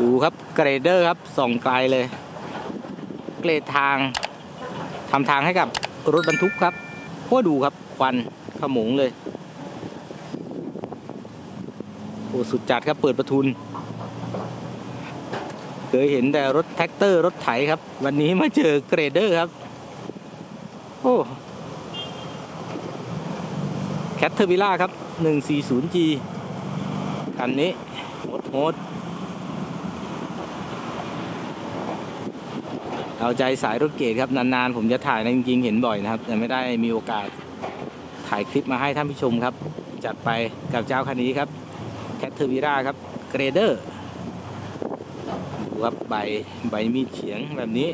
ดูครับเกรเดอร์ครับส่องไกลเลย เกรดทางทำทางให้กับรถบรรทุกครับพวดูครับควันขโมงเลยโอ้สุดจัดครับเปิดประทุน เคยเห็นแต่รถแท็กเตอร์รถไถครับ วันนี้มาเจอเกรเดอร์ครับ โอ้แคทเทอร์วิล่าครับ 140G คันนี้โหดโหด เอาใจสายรถเกตครับนานๆผมจะถ่ายนะจริงๆเห็นบ่อยนะครับ แต่ไม่ได้มีโอกาสถ่ายคลิปมาให้ท่านผู้ชมครับ จัดไปกับเจ้าคันนี้ครับแคทเทอร์วิล่าครับเกรเดอร์ดูครับใบใบมีดเฉียงแบบนี้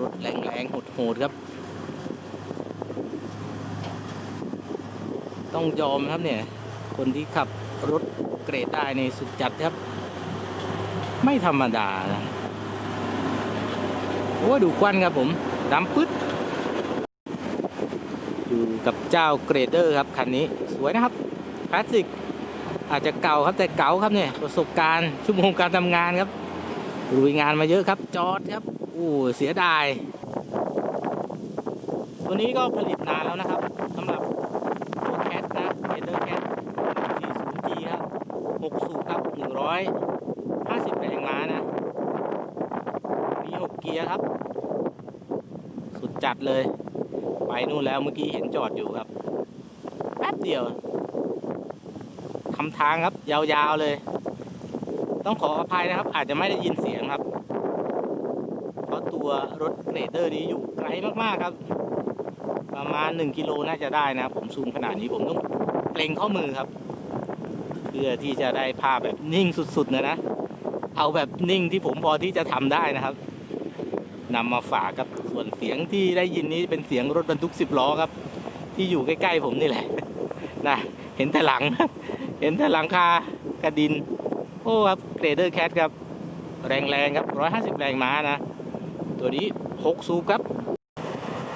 รถแรงๆโหดๆครับ ต้องยอมครับเนี่ย คนที่ขับรถเกรดได้ในสุดจัดครับ ไม่ธรรมดานะ อ้ดูควันครับผมดำปึ๊ดอยู่กับเจ้าเกรดเดอร์ครับคันนี้สวยนะครับคลาสสิกอาจจะเก่าครับแต่เก่าครับเนี่ยประสบการณ์ชั่วโมงการทำงานครับลุยงานมาเยอะครับ จอดครับโอ้เสียดาย ตัวนี้ก็ผลิตนานแล้วนะครับสำหรับตัวแคทนะเอเดอร์แคท 40G ครับ 6 สูบครับ150 แรงม้านะ มี 6 เกียร์ครับ สุดจัดเลย ไปนู่นแล้วเมื่อกี้เห็นจอดอยู่ครับ แป๊บเดียวทำทางครับ ยาวๆเลย ต้องขออภัยนะครับ อาจจะไม่ได้ยินเสียงครับ เพราะตัวรถเกรเดอร์นี้อยู่ไกลมากๆครับ ประมาณ 1 กิโลน่าจะได้นะผมซูมขนาดนี้ผมต้องเปล่งข้อมือครับ เพื่อที่จะได้ภาพแบบนิ่งสุดๆนะนะเอาแบบนิ่งที่ผมพอที่จะทำได้นะครับ นำมาฝากครับส่วนเสียงที่ได้ยินนี้เป็นเสียงรถบรรทุก10ล้อครับ ที่อยู่ใกล้ๆผมนี่แหละนะเห็นแต่หลัง เห็นแต่หลังคากระดิน โอ้ครับเกรเดอร์แคทครับ แรงๆครับ 150 แรงม้านะ ตัวนี้6สูบครับ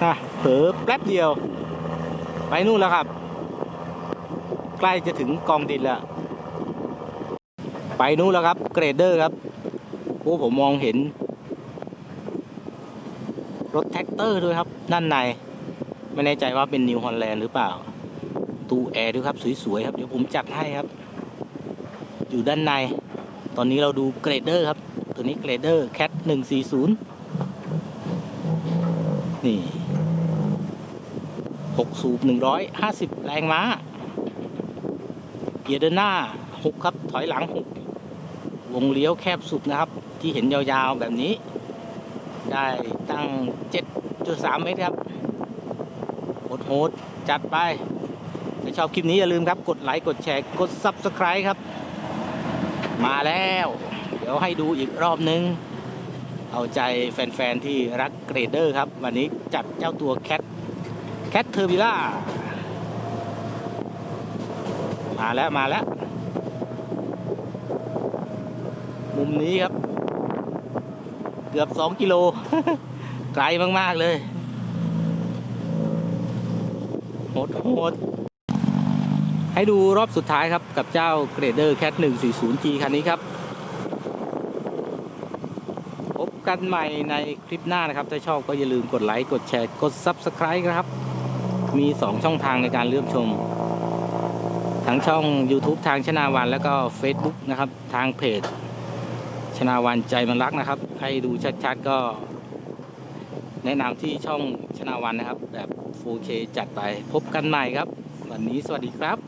อะเผลอแป๊บเดียว ไปนู่นแล้วครับ ใกล้จะถึงกองดินแล้ว ไปนู่นแล้วครับ เกรเดอร์ครับโอ้ผมมองเห็น รถแท็กเตอร์ด้วยครับ ด้านใน ไม่แน่ใจว่าเป็นนิวฮอลแลนด์หรือเปล่า ตู้แอร์ด้วยครับ สวยๆครับ เดี๋ยวผมจัดให้ครับ อยู่ด้านใน ตอนนี้เราดูเกรเดอร์ครับ ตัวนี้เกรเดอร์แคทหนึ่งสี่ศูนย์นี่หกสูบหนึ่งร้อยห้าสิบแรงม้า เกียร์เดินหน้าหกครับ ถอยหลังหกวงเลี้ยวแคบสุดนะครับ ที่เห็นยาวๆแบบนี้ ได้ตั้ง 7.3 เมตรครับโหดๆจัดไปถ้าชอบคลิปนี้อย่าลืมครับ กดไลค์ กดแชร์ กด Subscribe ครับ มาแล้ว เดี๋ยวให้ดูอีกรอบนึง เอาใจแฟน ๆ ที่รักเกรเดอร์ครับ วันนี้จัดเจ้าตัวแคทแคทเทอร์วิล่ามาแล้ว มาแล้ว มุมนี้ครับ เกือบ2กิโล ไกลมาก ๆ เลยโหดโหดให้ดูรอบสุดท้ายครับกับเจ้าเกรเดอร์แคท 140G คันนี้ครับ พบกันใหม่ในคลิปหน้านะครับ ถ้าชอบก็อย่าลืมกดไลค์ กดแชร์ กด Subscribe นะครับ มี 2 ช่องทางในการเลื่อมชม ทั้งช่อง YouTube ทางชนาวัน แล้วก็ Facebook นะครับ ทางเพจ ชนาวันใจมันรักนะครับ ให้ดูชัดๆก็ แนะนำที่ช่องชนาวันนะครับ แบบ 4K จัดไปพบกันใหม่ครับ วันนี้สวัสดีครับ